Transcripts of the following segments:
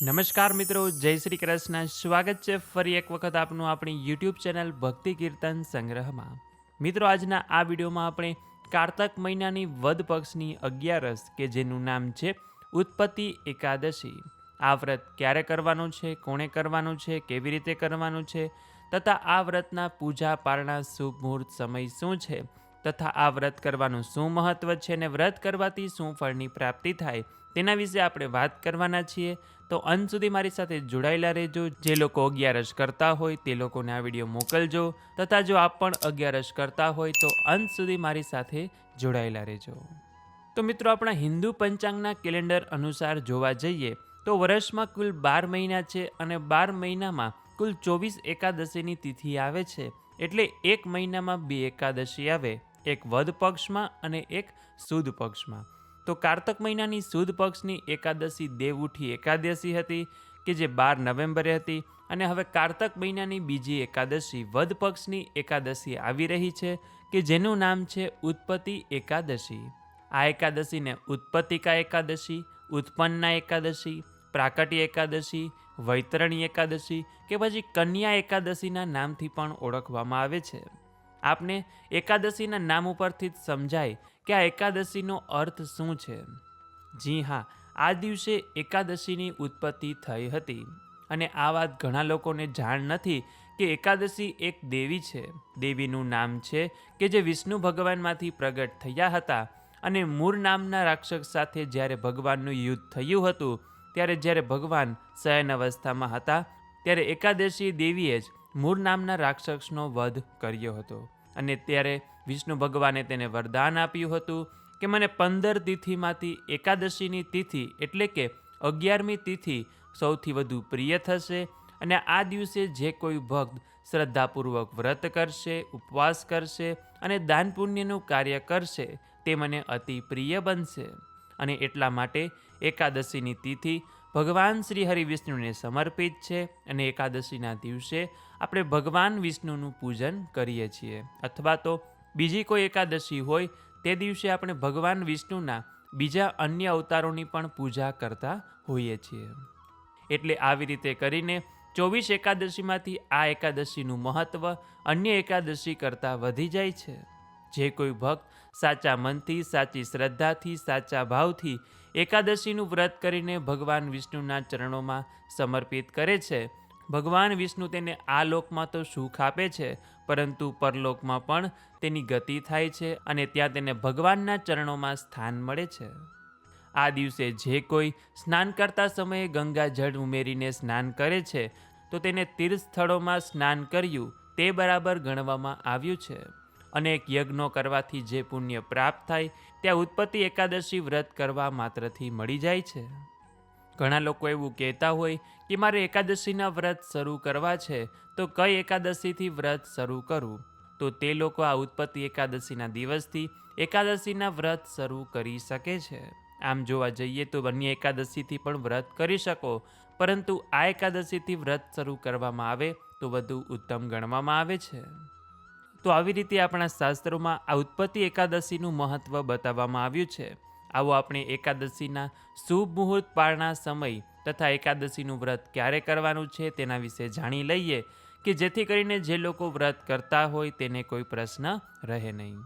નમસ્કાર મિત્રો, જય શ્રી કૃષ્ણ. સ્વાગત છે ફરી એક વખત આપનું આપણી યુટ્યુબ ચેનલ ભક્તિ કીર્તન સંગ્રહમાં. મિત્રો, આજના આ વિડીયોમાં આપણે કારતક મહિનાની વદ પક્ષની અગિયારસ, કે જેનું નામ છે ઉત્પત્તિ એકાદશી. આ વ્રત ક્યારે કરવાનું છે, કોણે કરવાનું છે, કેવી રીતે કરવાનું છે, તથા આ વ્રતના પૂજા પારણા શુભ મુહૂર્ત સમય શું છે તથા આ વ્રત કરવાનું શું મહત્વ છે અને વ્રત કરવાથી શું ફળની પ્રાપ્તિ થાય તેના વિશે આપણે વાત કરવાના છીએ. તો અંત સુધી મારી સાથે જોડાયેલા રહેજો. જે લોકો અગિયારસ કરતા હોય તે લોકોને આ વીડિયો મોકલજો તથા જો આપ પણ અગિયારસ કરતા હોય તો અંત સુધી મારી સાથે જોડાયેલા રહેજો. તો મિત્રો આપણા હિન્દુ પંચાંગના કેલેન્ડર અનુસાર જોવા જઈએ તો વર્ષમાં કુલ બાર મહિના છે અને બાર મહિનામાં કુલ ચોવીસ એકાદશીની તિથિ આવે છે. એટલે એક મહિનામાં બે એકાદશી આવે. એક વદ પક્ષમાં અને એક સુદ પક્ષમાં. તો કારતક મહિનાની સુદ પક્ષની એકાદશી દેવઉઠી એકાદશી હતી, કે જે બાર નવેમ્બરે હતી, અને હવે કારતક મહિનાની બીજી એકાદશી વદ પક્ષની એકાદશી આવી રહી છે, કે જેનું નામ છે ઉત્પત્તિ એકાદશી. આ એકાદશીને ઉત્પત્તિકા એકાદશી, ઉત્પન્ના એકાદશી પ્રાકટ્ય એકાદશી, વૈતરણી એકાદશી, કે પછી કન્યા એકાદશીના નામથી પણ ઓળખવામાં આવે છે. આપને એકાદશીના નામ ઉપરથી જ સમજાય કે આ એકાદશીનો અર્થ શું છે. જી હા, આ દિવસે એકાદશીની ઉત્પત્તિ થઈ હતી અને આ વાત ઘણા લોકોને જાણ નથી કે એકાદશી એક દેવી છે. દેવીનું નામ છે કે જે વિષ્ણુ ભગવાનમાંથી પ્રગટ થયા હતા અને મૂર નામના રાક્ષસ સાથે જ્યારે ભગવાનનું યુદ્ધ થયું હતું, ત્યારે જ્યારે ભગવાન શયન અવસ્થામાં હતા, ત્યારે એકાદશી દેવીએ જ મૂર નામના રાક્ષસનો વધ કર્યો હતો. અને ત્યારે વિષ્ણુ ભગવાને તેને વરદાન આપ્યું હતું કે મને પંદર તિથિમાંથી એકાદશીની તિથિ એટલે કે અગિયારમી તિથિ સૌથી વધુ પ્રિય થશે અને આ દિવસે જે કોઈ ભક્ત શ્રદ્ધાપૂર્વક વ્રત કરશે, ઉપવાસ કરશે અને દાન પુણ્યનું કાર્ય કરશે તે મને અતિ પ્રિય બનશે. અને એટલા માટે એકાદશીની તિથિ ભગવાન શ્રી હરિ વિષ્ણુને સમર્પિત છે અને એકાદશીના દિવસે આપણે ભગવાન વિષ્ણુનું પૂજન કરીએ છીએ. અથવા તો બીજી કોઈ એકાદશી હોય, તે દિવસે આપણે ભગવાન વિષ્ણુના બીજા અન્ય અવતારોની પણ પૂજા કરતા હોઈએ છીએ. એટલે આવી રીતે કરીને ચોવીસ એકાદશીમાંથી આ એકાદશીનું મહત્ત્વ અન્ય એકાદશી કરતાં વધી જાય છે. જે કોઈ ભક્ત સાચા મનથી, સાચી શ્રદ્ધાથી, સાચા ભાવથી એકાદશીનું વ્રત કરીને ભગવાન વિષ્ણુના ચરણોમાં સમર્પિત કરે છે. ભગવાન વિષ્ણુ તેને આ લોકમાં તો સુખ આપે છે, પરંતુ પરલોકમાં પણ તેની ગતિ થાય છે અને ત્યાં તેને ભગવાનના ચરણોમાં સ્થાન મળે છે. આ દિવસે જે કોઈ સ્નાન કરતા સમયે ગંગા જળ ઉમેરીને સ્નાન કરે છે, તો તેને તીર્થ સ્થળોમાં સ્નાન કર્યું તે બરાબર ગણવામાં આવ્યું છે. અનેક યજ્ઞો કરવાથી જે પુણ્ય પ્રાપ્ત થાય, ત્યાં ઉત્પત્તિ એકાદશી વ્રત કરવા માત્રથી મળી જાય છે. ઘણા લોકો એવું કહેતા હોય કે મારે એકાદશીના વ્રત શરૂ કરવા છે, તો કઈ એકાદશીથી વ્રત શરૂ કરું? તો તે લોકો આ ઉત્પત્તિ એકાદશીના દિવસથી એકાદશીના વ્રત શરૂ કરી શકે છે. આમ જોવા જઈએ તો અન્ય એકાદશીથી પણ વ્રત કરી શકો, પરંતુ આ એકાદશીથી વ્રત શરૂ કરવામાં આવે તો વધુ ઉત્તમ ગણવામાં આવે છે. તો આવી રીતે આપણા શાસ્ત્રોમાં આ ઉત્પત્તિ એકાદશીનું મહત્ત્વ બતાવવામાં આવ્યું છે. આવો આપણે એકાદશીના શુભ મુહૂર્ત પાળના સમય તથા એકાદશીનું વ્રત ક્યારે કરવાનું છે તેના વિશે જાણી લઈએ કે જેથી કરીને જે લોકો વ્રત કરતા હોય તેને કોઈ પ્રશ્ન રહે નહીં.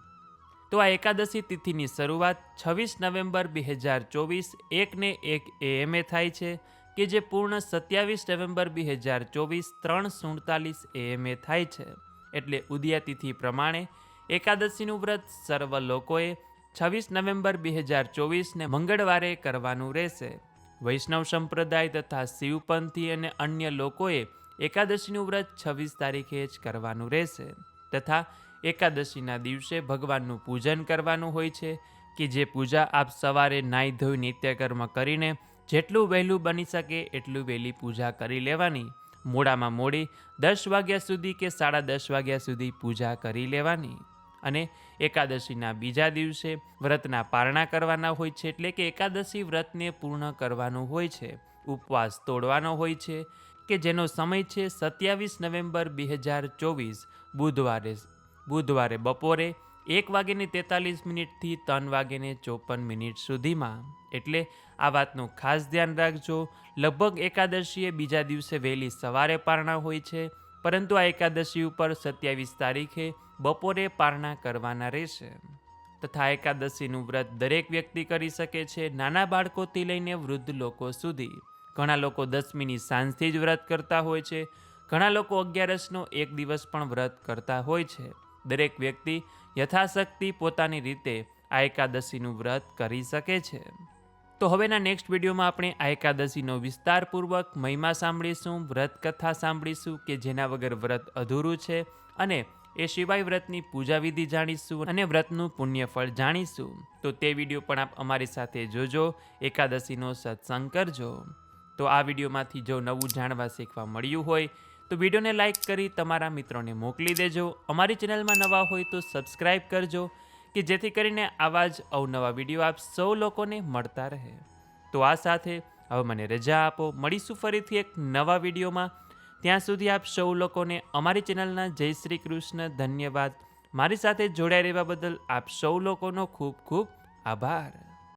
તો આ એકાદશી તિથિની શરૂઆત છવ્વીસ નવેમ્બર બે હજાર ચોવીસ એકને એક એએમએ થાય છે કે જે પૂર્ણ સત્યાવીસ નવેમ્બર બે હજાર ચોવીસ ત્રણ સુડતાલીસ એએમએ થાય છે. એટલે ઉદયાતિથિ પ્રમાણે એકાદશીનું વ્રત સર્વ લોકોએ છવ્વીસ નવેમ્બર બે હજાર ચોવીસને મંગળવારે કરવાનું રહેશે. વૈષ્ણવ સંપ્રદાય તથા શિવપંથી અને અન્ય લોકોએ એકાદશીનું વ્રત છવ્વીસ તારીખે જ કરવાનું રહેશે. તથા એકાદશીના દિવસે ભગવાનનું પૂજન કરવાનું હોય છે કે જે પૂજા આપ સવારે નાહી ધોઈ નિત્યકર્મ કરીને જેટલું વહેલું બની શકે એટલું વહેલી પૂજા કરી લેવાની. મોડામાં મોડી દસ વાગ્યા સુધી કે સાડા દસ વાગ્યા સુધી પૂજા કરી લેવાની. અને એકાદશીના બીજા દિવસે વ્રતના પારણા કરવાના હોય છે એટલે કે એકાદશી વ્રતને પૂર્ણ કરવાનું હોય છે. ઉપવાસ તોડવાનો હોય છે કે જેનો સમય છે સત્યાવીસ નવેમ્બર બે હજાર ચોવીસ. બુધવારે બુધવારે બપોરે એક વાગ્યાની તેતાલીસ મિનિટથી ત્રણ વાગ્યાને ચોપન મિનિટ સુધીમાં. એટલે આ વાતનું ખાસ ધ્યાન રાખજો. લગભગ એકાદશીએ બીજા દિવસે વહેલી સવારે પારણા હોય છે, પરંતુ આ એકાદશી ઉપર સત્યાવીસ તારીખે બપોરે પારણા કરવાના રહેશે. તથા એકાદશીનું વ્રત દરેક વ્યક્તિ કરી શકે છે, નાના બાળકોથી લઈને વૃદ્ધ લોકો સુધી. ઘણા લોકો દસમીની સાંજથી જ વ્રત કરતા હોય છે, ઘણા લોકો અગિયારસનો એક દિવસ પણ વ્રત કરતા હોય છે. દરેક વ્યક્તિ યથાશક્તિ પોતાની રીતે આ એકાદશીનું વ્રત કરી શકે છે. તો હવેના નેક્સ્ટ વિડીયોમાં આપણે આ એકાદશીનો વિસ્તારપૂર્વક મહિમા સાંભળીશું વ્રત કથા સાંભળીશું કે જેના વગર વ્રત અધૂરું છે અને એ સિવાય વ્રતની પૂજા વિધિ જાણીશું અને વ્રતનું પુણ્યફળ જાણીશું. તો તે વીડિયો પણ આપ અમારી સાથે જોજો, એકાદશીનો સત્સંગ કરજો. તો આ વિડીયોમાંથી જો નવું જાણવા શીખવા મળ્યું હોય તો વિડીયોને લાઇક કરી તમારા મિત્રોને મોકલી દેજો. અમારી ચેનલમાં નવા હોય તો સબસ્ક્રાઈબ કરજો, કે જેથી કરીને આવા જ અવનવા વીડિયો આપ સૌ લોકોને મળતા રહે. તો આ સાથે હવે મને રજા આપો. મળીશું ફરીથી એક નવા વિડીયોમાં. ત્યાં સુધી આપ સૌ લોકોને અમારી ચેનલના જય શ્રી કૃષ્ણ ધન્યવાદ. મારી સાથે જોડાઈ રહેવા બદલ આપ સૌ લોકોનો ખૂબ ખૂબ આભાર.